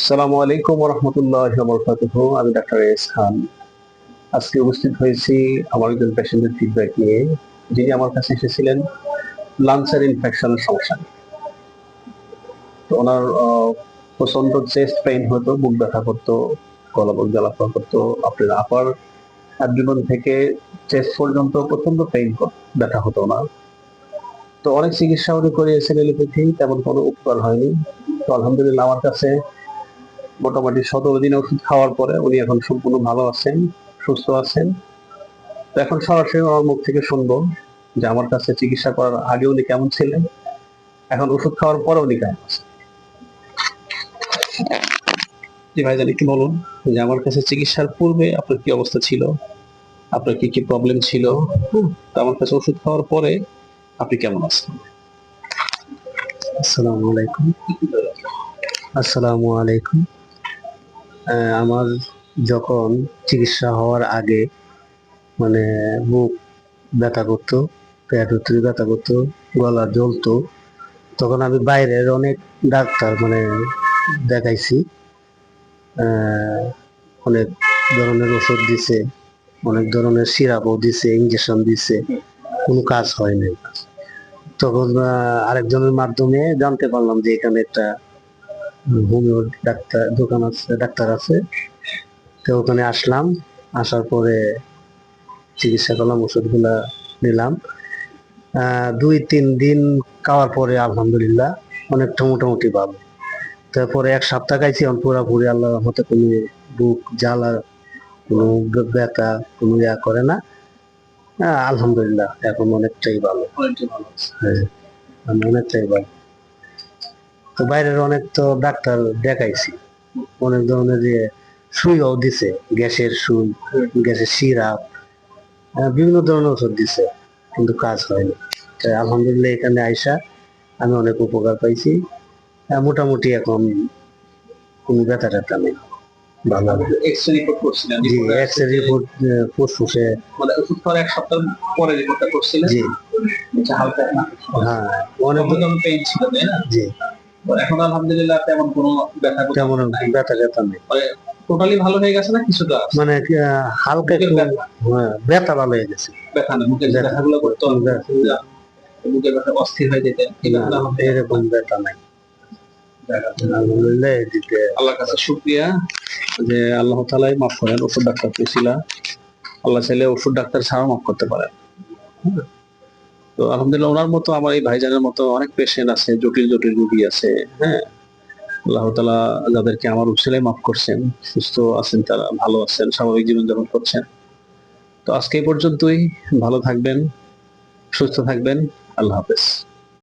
আসসালামু আলাইকুম রহমতুল্লাহ বরকাতুহ আমি ডাক্তার এস খান। আজকে উপস্থিত হয়েছি আমার একজন পেশেন্টের ফিডব্যাক নিয়ে, যিনি আমার কাছে এসেছিলেন লাংসের ইনফেকশনের সমস্যা তো ওনার প্রচণ্ড চেস্ট পেইন হতো বুক ব্যথা করতো, গলা বুক জ্বালা পোড়া করতো, আপনার আপার অ্যাবডোমেন থেকে চেস্ট পর্যন্ত প্রচণ্ড পেইন ব্যথা হতো ওনার। তো অনেক চিকিৎসা উনি করিয়েছেন এলোপ্যাথি, তেমন কোনো উপকার হয়নি। তো আলহামদুলিল্লাহ আমার কাছে মোটামুটি সতেরো দিন ওষুধ খাওয়ার পরে উনি এখন সম্পূর্ণ ভালো আছেন সুস্থ আছেন। তো এখন সরাসরি আমার মুখ থেকে শুনব যে আমার কাছে চিকিৎসা করার আগে উনি কেমন ছিলেন এখন ওষুধ খাওয়ার পরে উনি কেমন আছেন? জি ভাইজান একটু বলুন যে আমার কাছে চিকিৎসার পূর্বে আপনার কি অবস্থা ছিল? আপনার কি কি প্রবলেম ছিল? তো আমার কাছে ওষুধ খাওয়ার পরে আপনি কেমন আছেন? আসসালামু আলাইকুম। আসসালামু আলাইকুম। আমার যখন চিকিৎসা হওয়ার আগে মানে বুক ব্যথা করতো, পেট উত্তরি ব্যথা করতো, গলা জ্বলতো, তখন আমি বাইরের অনেক ডাক্তার মানে দেখাইছি অনেক ধরনের ওষুধ দিছে, অনেক ধরনের সিরাপও দিছে ইঞ্জেকশন দিছে, কোনো কাজ হয় নাই। তখন আরেকজনের মাধ্যমে জানতে পারলাম যে এখানে একটা হোমিও ডাক্তার দোকান আছে ডাক্তার আছে। তো ওখানে আসলাম আসার পরে চিকিৎসা করলাম ওষুধগুলা নিলাম। দুই তিন দিন খাওয়ার পরে আলহামদুলিল্লাহ অনেকটা মোটামুটি ভালো। তারপরে এক সপ্তাহ খাইছি পুরাপুরি আল্লাহ মতে কোনো বুক জ্বালা কোনো ব্যথা কোনো ইয়া করে না। আলহামদুলিল্লাহ এখন অনেকটাই ভালো। হ্যাঁ অনেকটাই ভালো। তো বাইরের অনেক তো ডাক্তার দেখাইছি। অনেক ধরনের যে সুইও দিছে গ্যাসের সুই গ্যাসের সিরাপ বিভিন্ন ধরনের ওষুধ দিছে কিন্তু কাজ হয়নি। তাই আলহামদুলিল্লাহ এখানে আইসা আমি অনেক উপকার পাইছি। মোটামুটি এখন কোনো ব্যথা ট্যাথা নেই। ভালো এক্সরে রিপোর্ট করছিলেন জি এক্স রে রিপোর্ট ফুসফুসে মানে ওষুধ খাওয়ার এক সপ্তাহ পরে রিপোর্টটা করছিলেন? জি। আচ্ছা, হালকা হ্যাঁ অনেক অনেক পেইন ছিল তাই না? জি। তো এখন আলহামদুলিল্লাহ তেমন কোনো ব্যথা তেমন ব্যথা ট্যাথা নেই। টোটালি ভালো হয়ে গেছে না? কিছুটা? মানে হালকা একটু ব্যথা। হ্যাঁ, ব্যথা ভালো হয়ে গেছে। ব্যথা না মুখের ব্যথা। ব্যথাগুলো করতো ব্যথা। ব্যথা অস্থির হয়ে ব্যথাটা এরকম ব্যথা নাই। আল্লাহর কাছে শুক্রিয়া যে আল্লাহ তালাই মাফ করেন ওষুধ ডাক্তার পেয়েছিলা আল্লাহ চাইলে ওষুধ ডাক্তার ছাড়াও মাফ করতে পারেন। তো আলহামদুলিল্লাহ ওনার মতো আমার এই ভাইজানের মতো অনেক পেশেন্ট আছে, জটিল জটিল রুগী আছে হ্যাঁ। আল্লাহ তালা যাদেরকে আমার উচ্ছেলে মাফ করছেন, সুস্থ আছেন তারা, ভালো আছেন, স্বাভাবিক জীবনযাপন করছেন। তো আজকে পর্যন্তই, ভালো থাকবেন, সুস্থ থাকবেন, আল্লাহ হাফেজ।